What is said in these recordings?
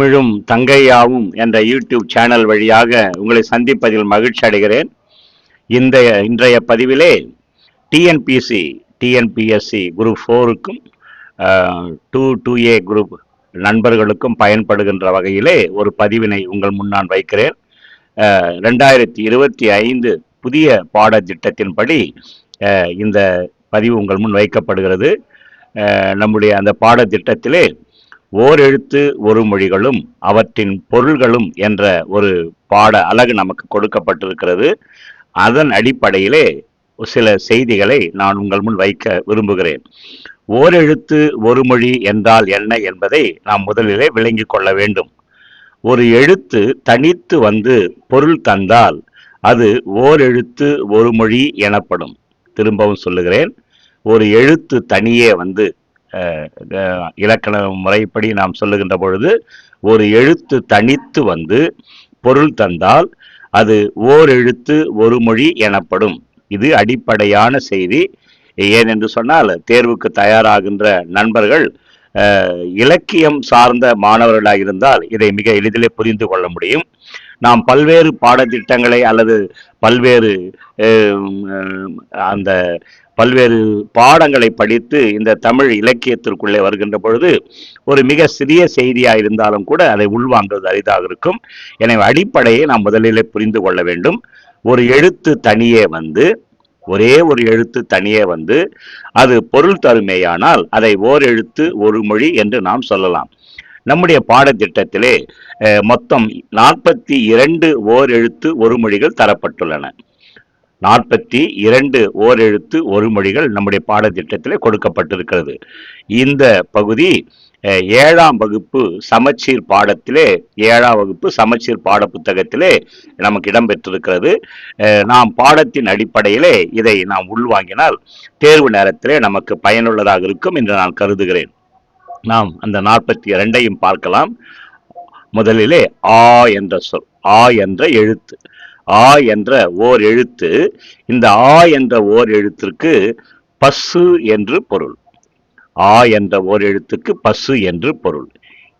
தமிழும் தங்கையாவும் என்ற YouTube channel வழியாக உங்களை சந்திப்பதில் மகிழ்ச்சி அடைகிறேன். இந்த இன்றைய பதிவிலே டிஎன்பிசி டிஎன்பிஎஸ்சி குரூப் ஃபோருக்கும் டூ டூ ஏ குரூப் நண்பர்களுக்கும் பயன்படுகின்ற வகையிலே ஒரு பதிவினை உங்கள் முன்னான் வைக்கிறேன். ரெண்டாயிரத்தி இருபத்தி ஐந்து புதிய பாடத்திட்டத்தின்படி இந்த பதிவு உங்கள் முன் வைக்கப்படுகிறது. நம்முடைய அந்த பாடத்திட்டத்திலே ஓரெழுத்து ஒரு மொழிகளும் அவற்றின் பொருள்களும் என்ற ஒரு பாட அழகு நமக்கு கொடுக்கப்பட்டிருக்கிறது. அதன் அடிப்படையிலே சில செய்திகளை நான் உங்கள் முன் வைக்க விரும்புகிறேன். ஓரெழுத்து ஒரு மொழி என்றால் என்ன என்பதை நாம் முதலிலே விளங்கிக் கொள்ள வேண்டும். ஒரு எழுத்து தனித்து வந்து பொருள் தந்தால் அது ஓரெழுத்து ஒரு மொழி எனப்படும். திரும்பவும் சொல்லுகிறேன். ஒரு எழுத்து தனியே வந்து இலக்கண முறைப்படி நாம் சொல்லுகின்ற பொழுது ஒரு எழுத்து தனித்து வந்து பொருள் தந்தால் அது ஓர் எழுத்து ஒரு மொழி எனப்படும். இது அடிப்படையான செய்தி. ஏனென்று சொன்னால் தேர்வுக்கு தயாராகின்ற நண்பர்கள் இலக்கியம் சார்ந்த மாணவர்களாக இருந்தால் இதை மிக எளிதிலே புரிந்து கொள்ள முடியும். நாம் பல்வேறு பாடத்திட்டங்களை அல்லது பல்வேறு அந்த பல்வேறு பாடங்களை படித்து இந்த தமிழ் இலக்கியத்திற்குள்ளே வருகின்ற பொழுது ஒரு மிக சிறிய செய்தியாக இருந்தாலும் கூட அதை உள்வாங்குவது அரிதாக இருக்கும். எனவே அடிப்படையை நாம் முதலிலே புரிந்து கொள்ள வேண்டும். ஒரு எழுத்து தனியே வந்து ஒரே ஒரு எழுத்து தனியே வந்து அது பொருள் தருமேயானால் அதை ஓர் எழுத்து ஒரு மொழி என்று நாம் சொல்லலாம். நம்முடைய பாடத்திட்டத்திலே மொத்தம் நாற்பத்தி இரண்டு ஓர் எழுத்து ஒரு மொழிகள் தரப்பட்டுள்ளன. நாற்பத்தி இரண்டு ஓர் எழுத்து ஒரு மொழிகள் நம்முடைய பாடத்திட்டத்தில் கொடுக்கப்பட்டிருக்கிறது. இந்த பகுதி ஏழாம் வகுப்பு சமச்சீர் பாடத்திலே ஏழாம் வகுப்பு சமச்சீர் பாட புத்தகத்திலே நமக்கு இடம்பெற்றிருக்கிறது. நாம் பாடத்தின் அடிப்படையிலே இதை நாம் உள்வாங்கினால் தேர்வு நேரத்திலே நமக்கு பயனுள்ளதாக இருக்கும் என்று நான் கருதுகிறேன். நாம் அந்த நாற்பத்தி இரண்டையும் பார்க்கலாம். முதலிலே ஆ என்ற சொல் ஆ என்ற எழுத்து. ஆ என்ற ஓர் எழுத்து. இந்த ஆ என்ற ஓர் எழுத்திற்கு பசு என்று பொருள். ஆ என்ற ஓர் எழுத்துக்கு பசு என்று பொருள்.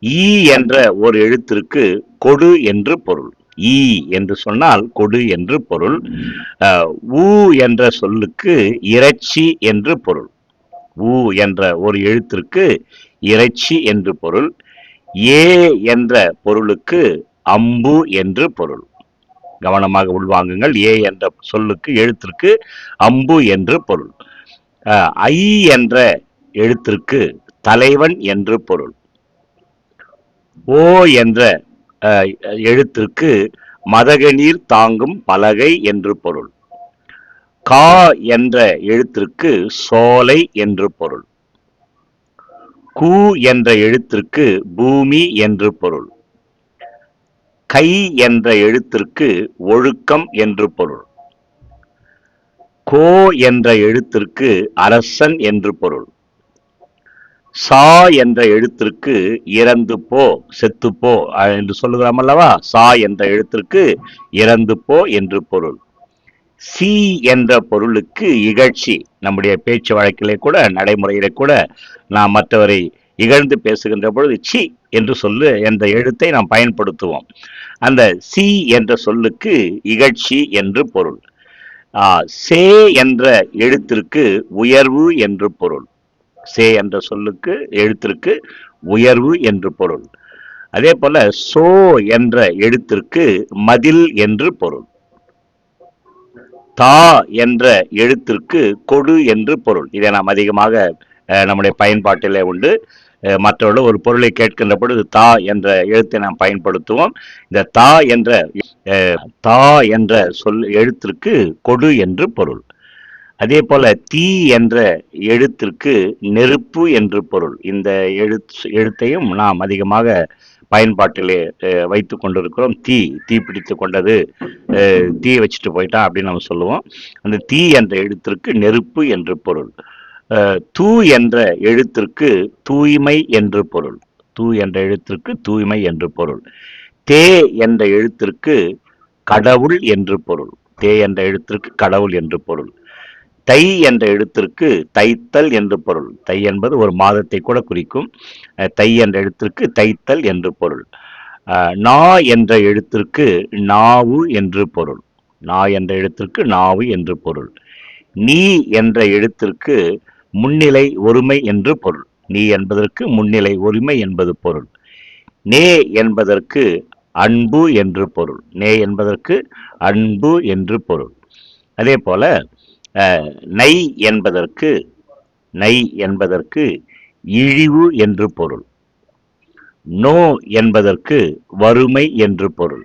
ஈ என்ற ஒரு எழுத்திற்கு கொடு என்று பொருள். ஈ என்று சொன்னால் கொடு என்று பொருள். ஊ என்ற சொல்லுக்கு இறைச்சி என்று பொருள். ஊ என்ற ஒரு எழுத்திற்கு இறைச்சி என்று பொருள். ஏ என்ற பொருளுக்கு அம்பு என்று பொருள். கவனமாக உள்வாங்குங்கள். ஏ என்ற சொல்லுக்கு எழுத்திற்கு அம்பு என்று பொருள். ஐ என்ற எழுத்திற்கு தலைவன் என்று பொருள். ஓ என்ற எழுத்திற்கு மதகநீர் தாங்கும் பலகை என்று பொருள். கா என்ற எழுத்திற்கு சோலை என்று பொருள். கு என்ற எழுத்திற்கு பூமி என்று பொருள். கை என்ற எழுத்திற்கு ஒழுக்கம் என்று பொருள். கோ என்ற எழுத்திற்கு அரசன் என்று பொருள். சா என்ற எழுத்திற்கு இறந்து போ செத்துப்போ என்று சொல்லுகிறோம் அல்லவா? சா என்ற எழுத்திற்கு இறந்து போ என்று பொருள். சி என்ற பொருளுக்கு இகழ்ச்சி. நம்முடைய பேச்சு வழக்கிலே கூட நடைமுறையிலே கூட நாம் மற்றவரை இகழ்ந்து பேசுகின்ற பொழுது சி என்று சொல்லு என்ற எழுத்தை நாம் பயன்படுத்துவோம். அந்த சி என்ற சொல்லுக்கு இகழ்ச்சி என்று பொருள். சே என்ற எழுத்திற்கு உயர்வு என்று பொருள். சே என்ற சொல்லுக்கு எழுத்திற்கு உயர்வு என்று பொருள். அதே போல சோ என்ற எழுத்திற்கு மதில் என்று பொருள். தா என்ற எழுத்திற்கு கொடு என்று பொருள். இதை நாம் அதிகமாக நம்முடைய பயன்பாட்டிலே உண்டு. மற்றவர்கள் ஒரு பொருளை கேட்கின்ற பொழுது தா என்ற எழுத்தை நாம் பயன்படுத்துவோம். இந்த தா என்ற தா என்ற சொல் எழுத்திற்கு கொடு என்று பொருள். அதே போல தீ என்ற எழுத்திற்கு நெருப்பு என்று பொருள். இந்த எழுத்து எழுத்தையும் நாம் அதிகமாக பயன்பாட்டிலே வைத்து கொண்டிருக்கிறோம். தீ தீ பிடித்து கொண்டது தீ வச்சுட்டு போயிட்டான் அப்படின்னு நம்ம சொல்லுவோம். அந்த தீ என்ற எழுத்திற்கு நெருப்பு என்று பொருள். தூ என்ற எழுத்திற்கு தூய்மை என்று பொருள். தூ என்ற எழுத்திற்கு தூய்மை என்று பொருள். தே என்ற எழுத்திற்கு கடவுள் என்று பொருள். தே என்ற எழுத்திற்கு கடவுள் என்று பொருள். தை என்ற எழுத்திற்கு தைத்தல் என்று பொருள். தை என்பது ஒரு மாதத்தை கூட குறிக்கும். தை என்ற எழுத்திற்கு தைத்தல் என்று பொருள். நா என்ற எழுத்திற்கு நாவு என்று பொருள். நா என்ற எழுத்திற்கு நாவு என்று பொருள். நீ என்ற எழுத்திற்கு முன்னிலை ஒருமை என்று பொருள். நீ என்பதற்கு முன்னிலை ஒருமை என்பது பொருள். நே என்பதற்கு அன்பு என்று பொருள். நே என்பதற்கு அன்பு என்று பொருள். அதே போல நை என்பதற்கு நை என்பதற்கு இழிவு என்று பொருள். நோ என்பதற்கு வறுமை என்று பொருள்.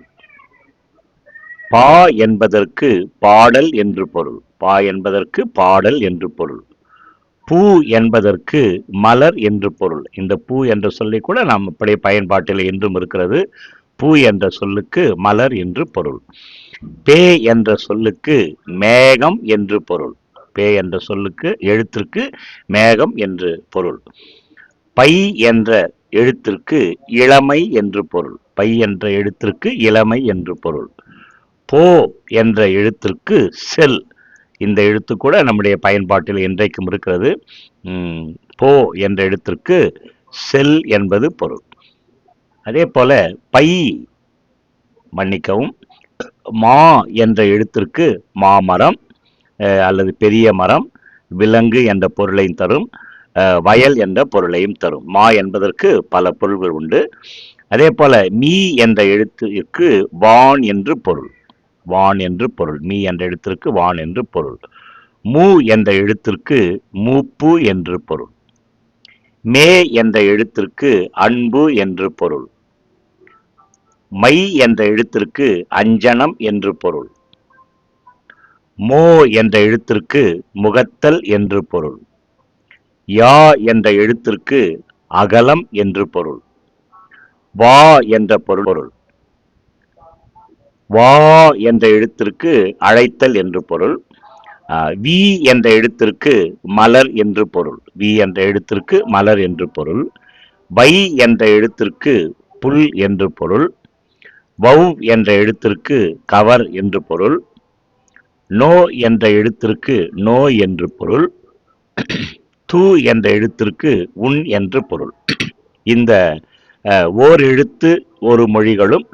பா என்பதற்கு பாடல் என்று பொருள். பா என்பதற்கு பாடல் என்று பொருள். பூ என்பதற்கு மலர் என்று பொருள். இந்த பூ என்ற சொல்லை கூட நாம் அப்படியே பயன்பாட்டில் என்றும் இருக்கிறது. பூ என்ற சொல்லுக்கு மலர் என்று பொருள். பே என்ற சொல்லுக்கு மேகம் என்று பொருள். பே என்ற சொல்லுக்கு எழுத்திற்கு மேகம் என்று பொருள். பை என்ற எழுத்திற்கு இளமை என்று பொருள். பை என்ற எழுத்திற்கு இளமை என்று பொருள். போ என்ற எழுத்திற்கு செல். இந்த எழுத்து கூட நம்முடைய பயன்பாட்டில் இன்றைக்கும் இருக்கிறது. போ என்ற எழுத்திற்கு செல் என்பது பொருள். அதே போல பை மன்னிக்கவும் மா என்ற எழுத்திற்கு மாமரம் அல்லது பெரிய மரம் விலங்கு என்ற பொருளையும் தரும் வயல் என்ற பொருளையும் தரும். மா என்பதற்கு பல பொருள்கள் உண்டு. அதே போல மீ என்ற எழுத்துக்கு வான் என்று பொருள். வான் என்று பொருள். மீ என்ற எழுத்திற்கு வான் என்று பொருள். மூ என்ற எழுத்திற்கு மூப்பு என்று பொருள். மே என்ற எழுத்திற்கு அன்பு என்று பொருள். மை என்ற எழுத்திற்கு அஞ்சனம் என்று பொருள். மோ என்ற எழுத்திற்கு முகத்தல் என்று பொருள். யா என்ற எழுத்திற்கு அகலம் என்று பொருள். வா என்ற பொருள். பொருள் வா என்ற எழுத்திற்கு அழைத்தல் என்று பொருள். வி என்ற எழுத்திற்கு மலர் என்று பொருள். வி என்ற எழுத்திற்கு மலர் என்று பொருள். வை என்ற எழுத்திற்கு புல் என்று பொருள். வௌ என்ற எழுத்திற்கு கவர் என்று பொருள். நோ என்ற எழுத்திற்கு நோ என்று பொருள். து என்ற எழுத்திற்கு உன் என்று பொருள். இந்த ஓர் எழுத்து ஒரு மொழிகளும்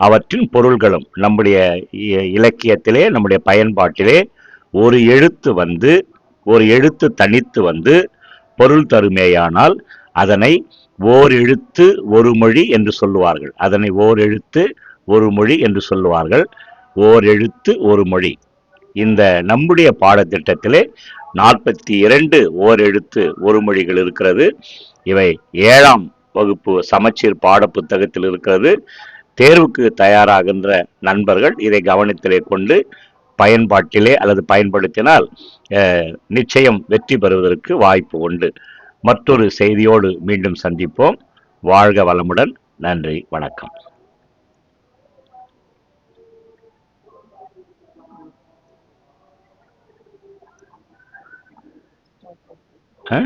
அவற்றின் பொருள்களும் நம்முடைய இ- இலக்கியத்திலே நம்முடைய பயன்பாட்டிலே ஒரு எழுத்து வந்து ஒரு எழுத்து தனித்து வந்து பொருள் தருமேயானால் அதனை ஓர் எழுத்து ஒரு மொழி என்று சொல்லுவார்கள். அதனை ஓர் எழுத்து ஒரு மொழி என்று சொல்லுவார்கள். ஓர் எழுத்து ஒரு மொழி. இந்த நம்முடைய பாடத்திட்டத்திலே நாற்பத்தி இரண்டு ஓர் எழுத்து ஒரு மொழிகள் இருக்கிறது. இவை ஏழாம் வகுப்பு சமச்சீர் பாட புத்தகத்தில் இருக்கிறது. தேர்வுக்கு தயாராகின்ற நண்பர்கள் இதை கவனத்திலே கொண்டு பயன்பாட்டிலே அல்லது பயன்படுத்தினால் நிச்சயம் வெற்றி பெறுவதற்கு வாய்ப்பு உண்டு. மற்றொரு செய்தியோடு மீண்டும் சந்திப்போம். வாழ்க வளமுடன். நன்றி. வணக்கம். ஆ